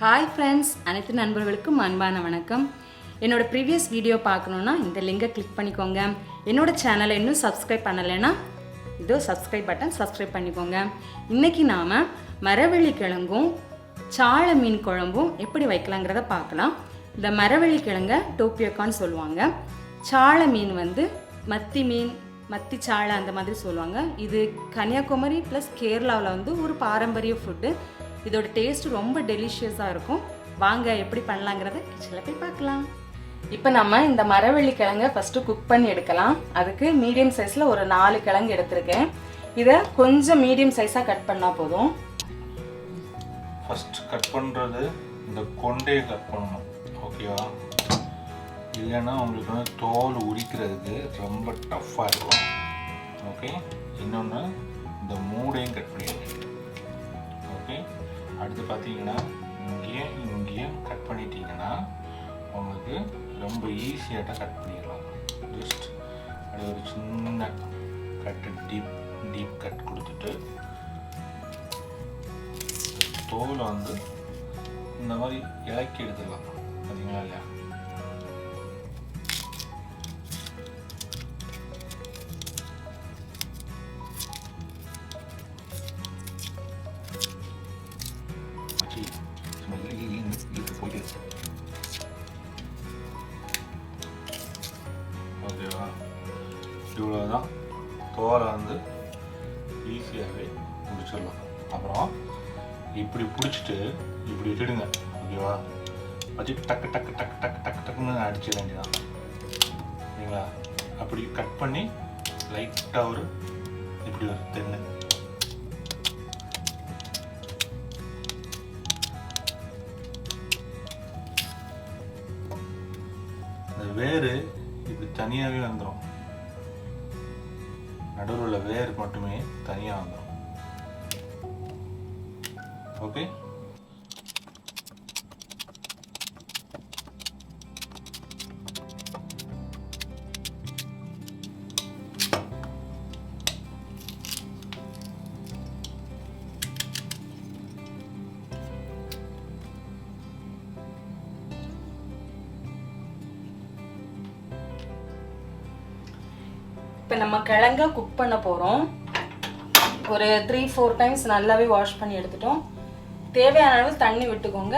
Hi friends அனைத்து நண்பர்களுக்கும் அன்பான வணக்கம். என்னோட ப்ரீவியஸ் வீடியோ பார்க்கணுன்னா இந்த லிங்கை கிளிக் பண்ணிக்கோங்க. என்னோட சேனலை இன்னும் சப்ஸ்கிரைப் பண்ணலைன்னா இதோ சப்ஸ்கிரைப் பட்டன் சப்ஸ்கிரைப் பண்ணிக்கோங்க. இன்றைக்கி நாம் மரவள்ளி கிழங்கும் சாள மீன் குழம்பும் எப்படி வைக்கலாங்கிறத பார்க்கலாம். இந்த மரவள்ளி கிழங்க டோப்பியோக்கான்னு சொல்லுவாங்க. சாள மீன் வந்து மத்தி மீன் மத்தி சாளை அந்த மாதிரி சொல்லுவாங்க. இது கன்னியாகுமரி ப்ளஸ் கேரளாவில் வந்து ஒரு பாரம்பரிய ஃபுட்டு இதோட டேஸ்ட் ரொம்ப டெலிஷியஸாக இருக்கும். வாங்க எப்படி பண்ணலாங்கிறத கிச்சனில் போய் பார்க்கலாம். இப்போ நம்ம இந்த மரவள்ளி கிழங்க ஃபஸ்ட்டு குக் பண்ணி எடுக்கலாம். அதுக்கு மீடியம் சைஸில் ஒரு நாலு கிழங்கு எடுத்திருக்கேன். இதை கொஞ்சம் மீடியம் சைஸாக கட் பண்ணால் போதும். ஃபஸ்ட் கட் பண்ணுறது இந்த கொண்டையை கட் பண்ணணும். ஓகேவா இல்லைன்னா உங்களுக்கு வந்து தோல் உரிக்கிறதுக்கு ரொம்ப டஃப்பாக இருக்கும். ஓகே இன்னொன்று இந்த மூடையும் கட் பண்ணிடுங்க அடுத்து பார்த்தீங்கன்னா இங்கேயும் இங்கேயும் கட் பண்ணிட்டீங்கன்னா உங்களுக்கு ரொம்ப ஈஸியாகிட்ட கட் பண்ணிடலாம். ஜஸ்ட் அப்படி ஒரு சின்ன கட்டு டீப் டீப் கட் கொடுத்துட்டு தோலை வந்து இந்த மாதிரி இலக்கி எடுத்துக்கலாம். பார்த்தீங்களா இல்லையா? ஈஸியாகவே முடிச்சிடலாம். அப்புறம் இப்படி பிடிச்சிட்டு இப்படி விட்டுடுங்க ஓகேவா? வச்சு டக்கு டக்கு டக்கு டக்கு டக்கு டக்குன்னு அடிச்சிட வேண்டியதான் சரிங்களா? அப்படி கட் பண்ணி லைட்டாக ஒரு இப்படி ஒரு தென்னு. வேறு வேர் இப்படி தனியாகவே வந்துடும் நடுவில் உள்ள வேர் மட்டுமே தனியாக வந்துடும் ஓகே இப்போ நம்ம கிழங்க குக் பண்ண போகிறோம் ஒரு த்ரீ ஃபோர் டைம்ஸ் நல்லாவே வாஷ் பண்ணி எடுத்துட்டோம். தேவையான அளவு தண்ணி விட்டுக்கோங்க.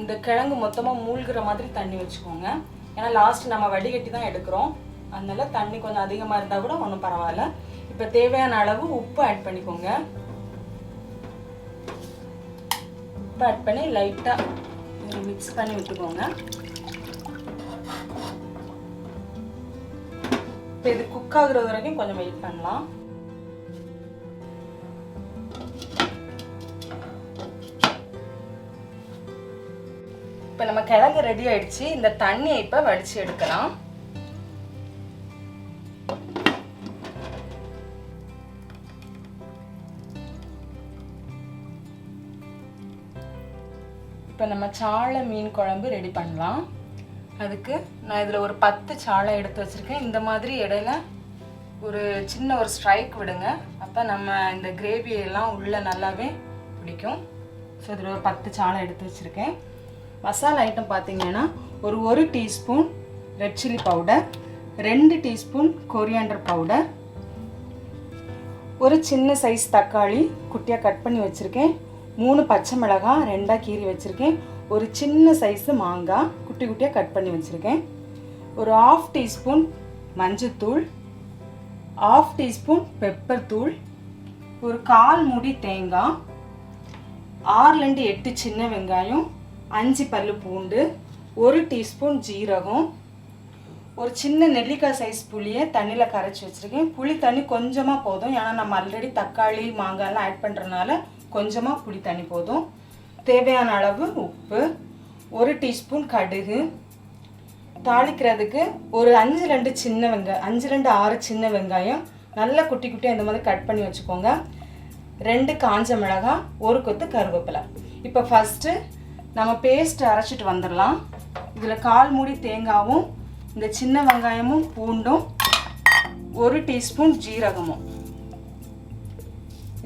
இந்த கிழங்கு மொத்தமாக மூழ்கிற மாதிரி தண்ணி வச்சுக்கோங்க. ஏன்னா லாஸ்ட் நம்ம வடிகட்டி தான் எடுக்கிறோம். அதனால தண்ணி கொஞ்சம் அதிகமாக இருந்தால் கூட ஒன்றும் பரவாயில்ல. இப்போ தேவையான அளவு உப்பு ஆட் பண்ணிக்கோங்க. உப்பு ஆட் பண்ணி லைட்டாக மிக்ஸ் பண்ணி விட்டுக்கோங்க. இப்போ இது குக் ஆகுறது வரைக்கும் கொஞ்சம் வெயிட் பண்ணலாம். இப்போ நம்ம கிழங்கு ரெடி ஆயிடுச்சு. இந்த தண்ணியை இப்போ வடிச்சு எடுக்கலாம். இப்போ நம்ம சாளை மீன் குழம்பு ரெடி பண்ணலாம். அதுக்கு நான் இதில் ஒரு பத்து சாலை எடுத்து வச்சுருக்கேன். இந்த மாதிரி இடையில ஒரு சின்ன ஒரு ஸ்ட்ரைக் விடுங்க. அப்போ நம்ம இந்த கிரேவி எல்லாம் உள்ளே நல்லாவே பிடிக்கும். ஸோ இதில் ஒரு பத்து சாலை எடுத்து வச்சுருக்கேன். மசாலா ஐட்டம் பார்த்தீங்கன்னா ஒரு ஒரு டீஸ்பூன் ரெட் சில்லி பவுடர் ரெண்டு டீஸ்பூன் கொரியாண்டர் பவுடர் ஒரு சின்ன சைஸ் தக்காளி குட்டியாக கட் பண்ணி வச்சுருக்கேன். மூணு பச்சை மிளகாய் ரெண்டாக கீறி வச்சுருக்கேன். ஒரு சின்ன சைஸு மாங்காய் குட்டி குட்டியாக கட் பண்ணி வச்சுருக்கேன். ஒரு ஆஃப் டீஸ்பூன் மஞ்சத்தூள் ஆஃப் டீஸ்பூன் பெப்பர் தூள் ஒரு கால் மூடி தேங்காய் ஆறுலேருந்து எட்டு சின்ன வெங்காயம் அஞ்சு பல்லு பூண்டு ஒரு டீஸ்பூன் ஜீரகம் ஒரு சின்ன நெல்லிக்காய் சைஸ் புளியை தண்ணியில் கரைச்சி வச்சுருக்கேன். புளி தண்ணி கொஞ்சமாக போதும். ஏன்னா நம்ம ஆல்ரெடி தக்காளி மாங்காய்லாம் ஆட் பண்ணுறதுனால கொஞ்சமாக புளி தண்ணி போதும். தேவையான அளவு உப்பு ஒரு டீஸ்பூன் கடுகு. தாளிக்கிறதுக்கு ஒரு அஞ்சு ரெண்டு சின்ன வெங்காயம் அஞ்சு ரெண்டு ஆறு சின்ன வெங்காயம். நல்லா குட்டி குட்டியாக இந்த மாதிரி கட் பண்ணி வச்சுக்கோங்க. ரெண்டு காஞ்ச மிளகாய் ஒரு கொத்து கருவேப்பிலை. இப்போ ஃபஸ்ட்டு நம்ம பேஸ்ட் அரைச்சிட்டு வந்துடலாம். இதில் கால் மூடி தேங்காவும் இந்த சின்ன வெங்காயமும் பூண்டும் ஒரு டீஸ்பூன் ஜீரகமும்.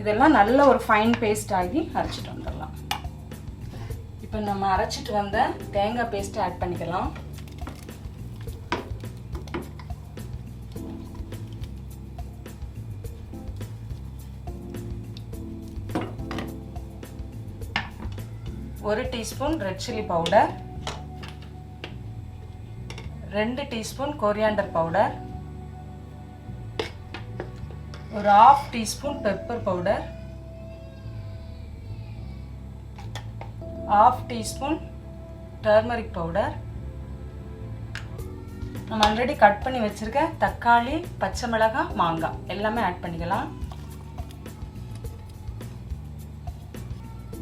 இதெல்லாம் நல்ல ஒரு ஃபைன் பேஸ்ட் ஆகி அரைச்சிட்டு இப்போ நம்ம அரைச்சிட்டு வந்த தேங்காய் பேஸ்ட்டை ஆட் பண்ணிக்கலாம். ஒரு டீஸ்பூன் ரெட் சில்லி பவுடர் ரெண்டு டீஸ்பூன் கொரியாண்டர் பவுடர் ஒரு half teaspoon pepper powder half teaspoon turmeric powder நம்ம ஆல்ரெடி கட் பண்ணி வச்சுருக்க தக்காளி பச்சை மிளகாய் மாங்காய். எல்லாமே ஆட் பண்ணிக்கலாம்.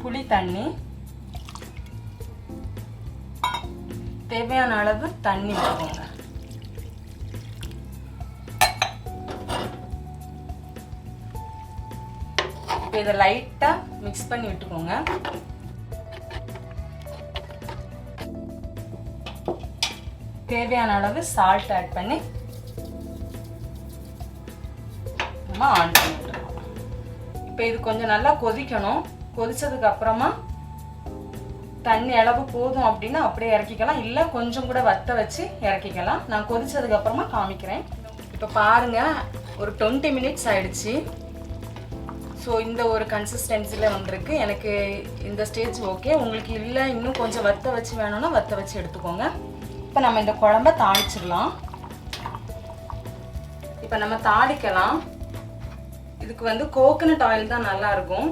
புளி தண்ணி. தேவையான அளவு தண்ணி விட்டுக்கோங்க இதை லைட்டாக மிக்ஸ் பண்ணி விட்டுக்கோங்க. தேவையான அளவு சால்ட் ஆட் பண்ணி நம்ம ஆன் பண்ணி இப்போ இது கொஞ்சம் நல்லா கொதிக்கணும். கொதிச்சதுக்கு அப்புறமா தண்ணி அளவு போதும் அப்படின்னா அப்படியே இறக்கிக்கலாம். இல்லை கொஞ்சம் கூட வத்த வச்சு இறக்கிக்கலாம். நான் கொதிச்சதுக்கு அப்புறமா காமிக்கிறேன். இப்போ பாருங்க ஒரு டுவெண்ட்டி மினிட்ஸ் ஆயிடுச்சு. ஸோ இந்த ஒரு கன்சிஸ்டன்சியில் வந்திருக்கு. எனக்கு இந்த ஸ்டேஜ் ஓகே உங்களுக்கு இல்லை இன்னும் கொஞ்சம் வத்த வச்சு வேணும்னா வத்த வச்சு எடுத்துக்கோங்க. இப்போ நம்ம இந்த குழம்ப தாளிச்சிடலாம். இப்போ நம்ம தாளிக்கலாம். இதுக்கு வந்து கோகனட் ஆயில் தான் நல்லா இருக்கும்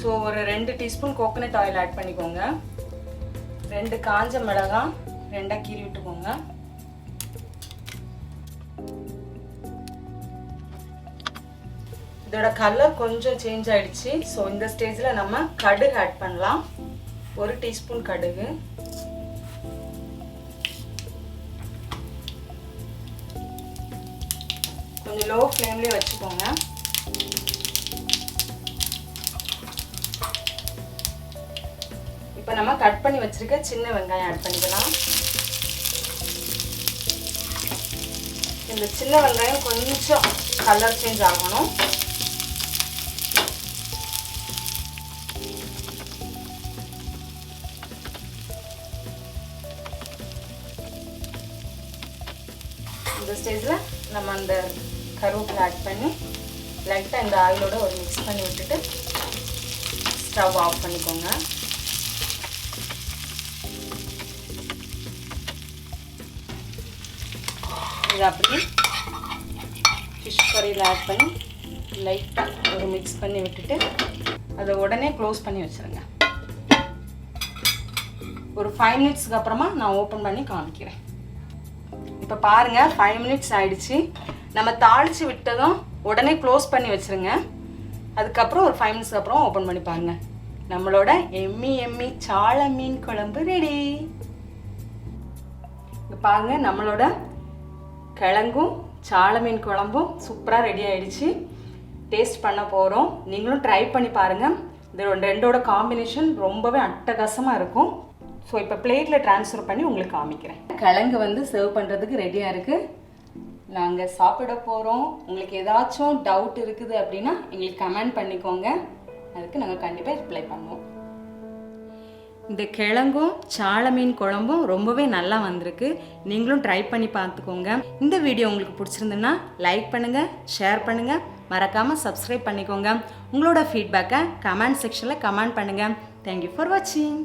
ஸோ ஒரு ரெண்டு டீஸ்பூன் கோகனட் ஆயில் ஆட் பண்ணிக்கோங்க. ரெண்டு காஞ்ச மிளகாய் ரெண்டாக கீறி விட்டுக்கோங்க. இதோட கலர் கொஞ்சம் சேஞ்ச் ஆயிடுச்சு. ஸோ இந்த ஸ்டேஜில் நம்ம கடுகு ஆட் பண்ணலாம். ஒரு டீஸ்பூன் கடுகு. கொஞ்சம் லோ ஃப்ளேம்லேயே வச்சுக்கோங்க. இப்போ நம்ம கட் பண்ணி வச்சுருக்க சின்ன வெங்காயம் ஆட் பண்ணிக்கலாம். இந்த சின்ன வெங்காயம் கொஞ்சம் கலர் சேஞ்ச் ஆகணும். இந்த ஸ்டேஜில் நம்ம அந்த கருவேப்பிலை ஆட் பண்ணி லைட்டாக இந்த ஆயிலோட ஒரு மிக்ஸ் பண்ணி விட்டுட்டு ஸ்டவ் ஆஃப் பண்ணிக்கோங்க. இது அப்படியே ஃபிஷ் கறியில் ஆட் பண்ணி லைட்டாக ஒரு மிக்ஸ் பண்ணி விட்டுட்டு அதை உடனே க்ளோஸ் பண்ணி வச்சுருங்க. ஒரு ஃபைவ் மினிட்ஸ்க்கு அப்புறமா நான் ஓப்பன் பண்ணி காமிக்கிறேன். இப்போ பாருங்கள் ஃபைவ் மினிட்ஸ் ஆயிடுச்சு. நம்ம தாளித்து விட்டதும் உடனே க்ளோஸ் பண்ணி வச்சுருங்க. அதுக்கப்புறம் ஒரு ஃபைவ் மினிட்ஸ்க்கு அப்புறம் ஓப்பன் பண்ணி பாருங்க. நம்மளோட எம்மி எம்மி சாள மீன் குழம்பு ரெடி பாருங்க நம்மளோட கிழங்கும் சால மீன் குழம்பும் சூப்பராக ரெடி ஆயிடுச்சு. டேஸ்ட் பண்ண போகிறோம் நீங்களும் ட்ரை பண்ணி பாருங்கள் இது ரெண்டோட காம்பினேஷன் ரொம்பவே அட்டகாசமாக இருக்கும். ஸோ இப்போ பிளேட்டில் ட்ரான்ஸ்ஃபர் பண்ணி உங்களுக்கு காமிக்கிறேன். கிழங்கு வந்து சர்வ் பண்ணுறதுக்கு ரெடியாக இருக்குது நாங்கள் சாப்பிட போகிறோம் உங்களுக்கு ஏதாச்சும் டவுட் இருக்குது அப்படின்னா எங்களுக்கு கமெண்ட் பண்ணிக்கோங்க. அதுக்கு நாங்கள் கண்டிப்பாக ரிப்ளை பண்ணுவோம். இந்த கிழங்கும் சாள மீன் குழம்பும் ரொம்பவே நல்லா வந்திருக்கு. நீங்களும் ட்ரை பண்ணி பார்த்துக்கோங்க. இந்த வீடியோ உங்களுக்கு பிடிச்சிருந்துன்னா லைக் பண்ணுங்கள் ஷேர் பண்ணுங்கள் மறக்காமல் சப்ஸ்கிரைப் பண்ணிக்கோங்க. உங்களோட ஃபீட்பேக்கை கமெண்ட் செக்ஷனில் கமெண்ட் பண்ணுங்கள் தேங்க்யூ ஃபார் வாட்சிங்